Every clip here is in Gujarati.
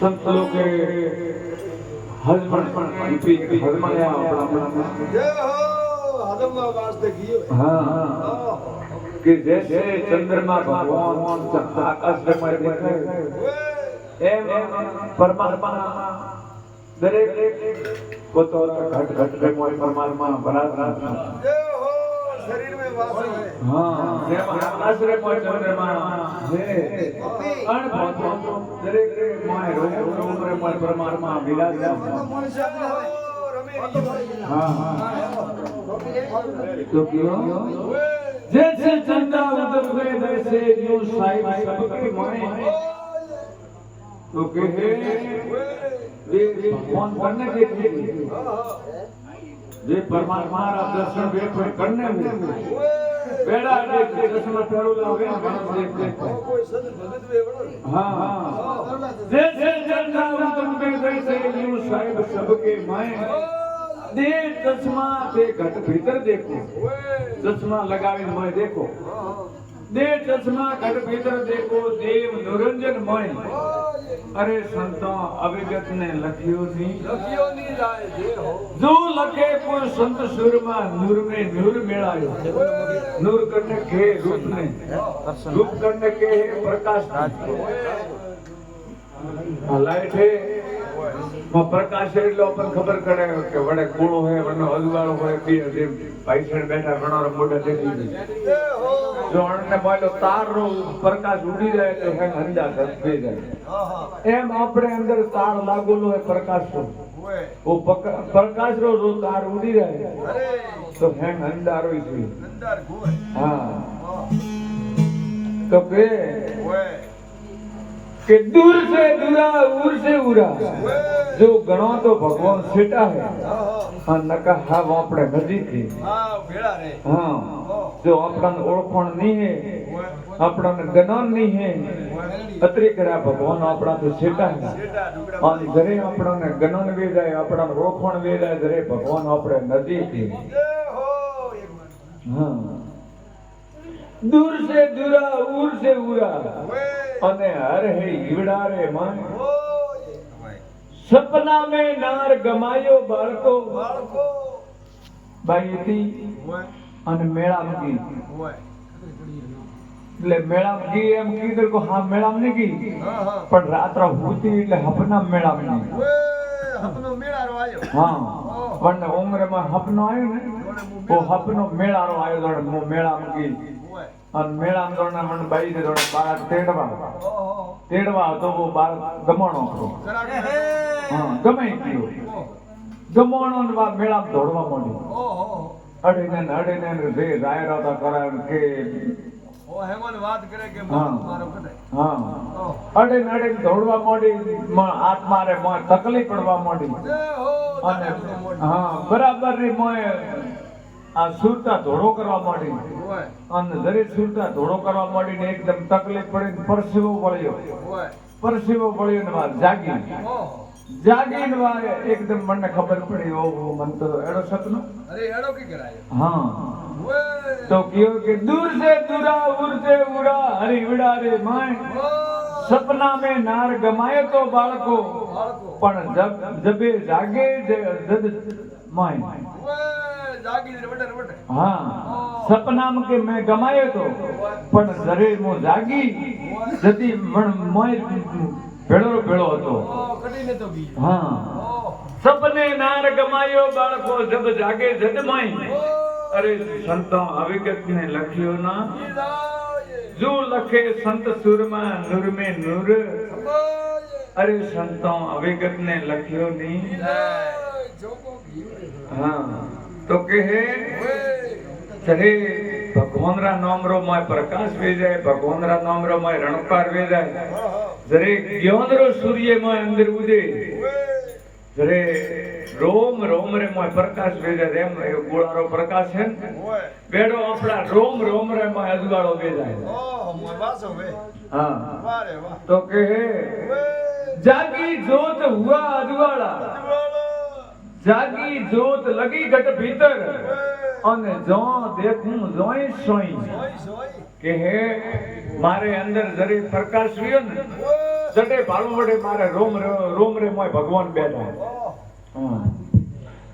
संत लोग હર હા હા ચંદ્રમા ભગવાન પરમાત્મા દરેક પોતો ઘટ ઘટ ઘટ પરમાત્મા બરાબર શરીર में वास है हां जब आश्रय में चंद्रमा है अण भगवान दरेक मोय रोग रोग માં પરમાત્મા વિરાજ જય હો રમે હા હા તો કયો जैसे चंदा उतर गए वैसे यूं साहिब सबके माए तो कहे वे कौन करने के लिए જે પરમાત્મા રા દર્શન વેઠો કરને में બેડા દે કસમ તરુલા વે હા હા. જે જે જન્ના તમ બે ગઈ સે યુ સાહેબ સબકે માય. દે ચશ્મા તે ઘટ ભીતર દેખો. ચશ્મા લગાવીને મય દેખો. દે ચશ્મા ઘટ ભીતર દેખો દેવ નિરંજન મય. અરે સંતો અવિગત ને લખ્યો ની લખ્યો ની જાય જે હો જો લખે કોઈ સંત સુરમાં નૂર મે નૂર મેળાયો નૂર કરને કે રૂપ ને રૂપ કરને કે પ્રકાશ લાઈટ હે માં પ્રકાશ એટલો આપણને ખબર કરે કે વડે કૂણો હોય વડે અજવાળો હોય બે જે પૈસણ બેઠા ઘણા મોઢા દેખી જો અણને બોલો તારનો પ્રકાશ ઉડી જાય તો હે અંદા થઈ જાય. એમ આપણે અંદર તાર લાગેલો હોય પ્રકાશ નો. ઓ પ્રકાશ નો જો તાર ઉડી જાય અરે તો હે અંધારો છે. જોઈએ હા. કપે તો કે દૂર સે દુરા ઉર સે ઉરા જો ગણો તો ભગવાન છેટા હે. હા, નકા હા આપણે નજીક હે. હા જો આપણને ઓળખણ નહીં હે, આપણને ગણન નહીં હે, અત્રે કરા ભગવાન આપણા તો છેટા હે. અને ઘરે આપણને ગણન વેદાય, આપણને ઓળખણ વેદાય ઘરે ભગવાન આપણે નજીક હે. હા દૂર સે દુરા ઉર સે ઉરા અને હર હે ઈવડા રે ઓય સપના મે નાર ગમાયો બાળકો. ઓય અને મેળામાં ગઈ. ઓય એટલે મેળામાં ગઈ એમ કીધું કે હા, મેળામાં હા હા પણ રાત્રે હુતી એટલે હપના મેળામાં ગઈ. હપનો મેળારો આવ્યો હા, પણ ઉંમરમાં હપનો આવ્યો ને, તો હપનો મેળારો આવ્યો તો મેળામાં ઓય મેળામાં દોડના મને બાઈ દે દોડે બાર તેડવા તેડવા તો હું બાર ગમણો હતો. ગમે ગયો. ગમણો ને બા મેળામ દોડવા માંડ્યો. અડીને અડીને ને જે હતા કે વાત કરે કે. મારો હા. દોડવા માંડી હાથ મારે તકલીફ પડવા માંડી. હા બરાબર આ સુરતા ધોળો કરવા માંડી અને દરેક સુરતા ધોળો કરવા માંડીને એકદમ તકલીફ પડી પરસેવો પડ્યો પરસેવો પડ્યો ને વાર જાગી. જાગીને વાર એકદમ મને ખબર પડી ઓહો મન તો એડો સપનો અરે એડો કે કરાય? હા. તો કયો કે દૂર સે દુરા ઉર સે ઉરા હરી વિડા રે માય. સપના મે નાર ગમાય તો બાળકો. બાળકો. પણ જબ જબે જાગે જે જદ માય. હા સપનામ કે મેં ગમાયો તો પણ શરીર હું જાગી જતી મોય ભેળો ભેળો હતો. હા. સપને નાર ગમાયો બાળકો જબ જાગે જદમાઈ અરે સંતો હકીકત ને લખ્યો ના. જો લખે સંત સુરમાં નૂર મે નૂર. અરે સંતો હકીકત ને લખ્યો ની હા. તો કહે ચરે ભગવાનરા નામરો મય પ્રકાશ વેજાય ભગવાનરા નામરો મય રણકાર વેજાય જરે જ્ઞાનરો સૂર્યમાં અંદર ઉદે. જરે રોમ રોમ રે માં પ્રકાશ વેજાય એમ એ ગોળારો પ્રકાશ ને? બેડો આપણા રોમ રોમ રે માં અજવાળો વેજાય હા. તો કહે જાગી જોત હુઆ અજવાળા. જાગી જોત લગી ઘટ ભીતર. અને જો દેખું જોઈ સોઈ. કે હે મારે અંદર જરી પ્રકાશ રહ્યો ને. જટે ભાળું વડે મારે રોમ રોમ રે મોય ભગવાન બેઠો.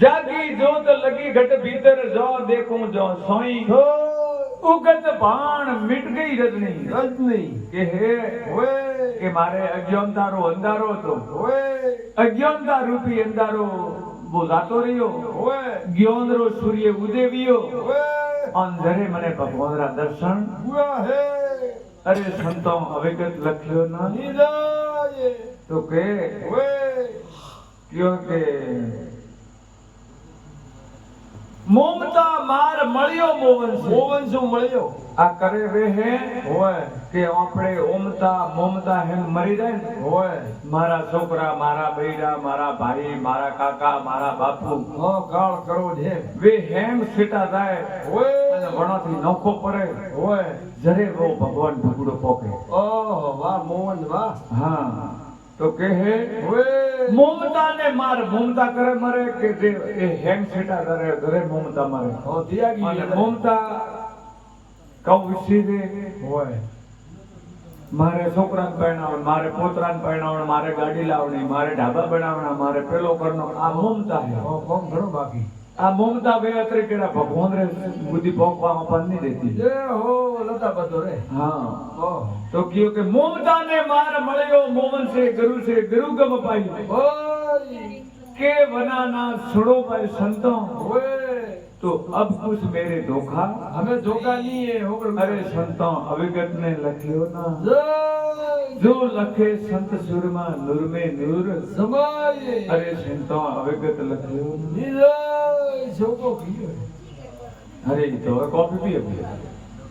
જાગી જોત લગી ઘટ ભીતર જો દેખું જો સોઈ. ઉગત ભાણ મિટ ગઈ રજની. રજની. કે હે હોય કે મારે અજ્ઞાનતારો અંધારો હતો. હોય અજ્ઞાનતા રૂપી અંધારો. બહુ જાતો રહ્યો. જ્ઞાનરો સૂર્ય ઉદેવ્યો. અંધરે મને ભગવાનના દર્શન. અરે સંતો અવિગત લખ્યો ન તો કે કયો કે મોમતા માર મળ્યો મોવન મોવન શું મળ્યો. આ કરે વે હે? હોય. કે આપણે ઓમતા મોમતા હે મરી જાય ને? ઓય મારા છોકરા મારા બૈરા મારા ભાઈ મારા કાકા મારા બાપુ. હા કાળ કરો છે. વે હેમ સીટા જાય હોય. અને વણાથી નોખો પડે. હોય. જરે રો ભગવાન ભગડો પોકે. ઓહ વાહ મોહન વાહ. હા. તો કે હે? ઓય મોમતા ને માર મોમતા કરે મરે કે જે એ હેમ સીટા કરે ઘરે મોમતા મરે. ઓ દિયાગી મોમતા વિસી મારે છોકરાને પરણાવણ મારે પોતરાને પરણાવણ મારે ગાડી લાવણી મારે ઢાબા બનાવણા મારે પેલો કરનો આ મમતા છે. કોમ ઘણો બાકી. આ મમતા બે અત્રે કેડા ભગવાન રે બુદ્ધિ ભોગવામાં પણ નહીં દેતી. જે હો લતા બધો રે. હા. તો કયો કે મમતા ને માર મળ્યો મોમન છે ગુરુ છે ગુરુ ગમ પાઈ. કે વનાના છોડો ભાઈ સંતો. ઓય તો અબ કુછ મેરે ધોખા હવે ધોખા નહીં હે હોગળ અરે સંતો અવિગત ને લખ્યો ના જો લખે સંત સુરમાં નૂર મે નૂર સમાય અરે સંતો અવિગત લખ્યો ના નિરાય છોકો કીયો અરે તો કોફી પીએ